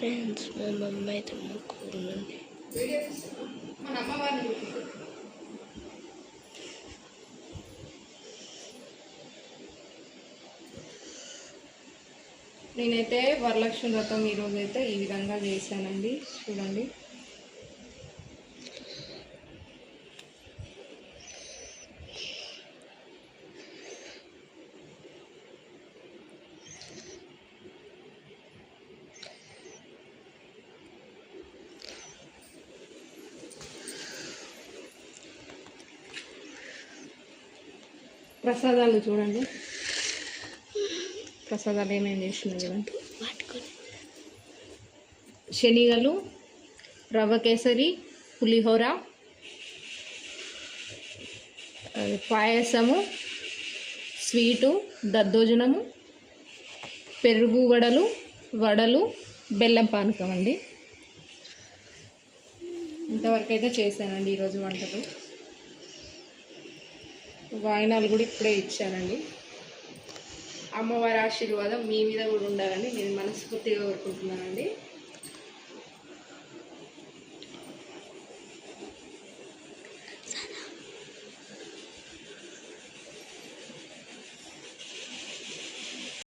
Friends మా mummy అయితే మొక్కుకుంది నేనైతే వరలక్ష్మి వ్రతం ఈరోజు అయితే ఈ విధంగా చేశానండి. చూడండి. ప్రసాదాలు చూడండి. ప్రసాదాలు ఏమేమి చేసినాయి చూడండి. శనిగలు రవ్వ కేసరి పులిహోర పాయసము స్వీటు దద్దోజనము పెరుగు వడలు వడలు బెల్లం పానకం అండి. ఇంతవరకు అయితే చేశానండి ఈరోజు వంటలు. వాయినాలు కూడా ఇప్పుడే ఇచ్చానండి. అమ్మవారి ఆశీర్వాదం మీ మీద కూడా ఉండాలని నేను మనస్ఫూర్తిగా కోరుకుంటున్నానండి.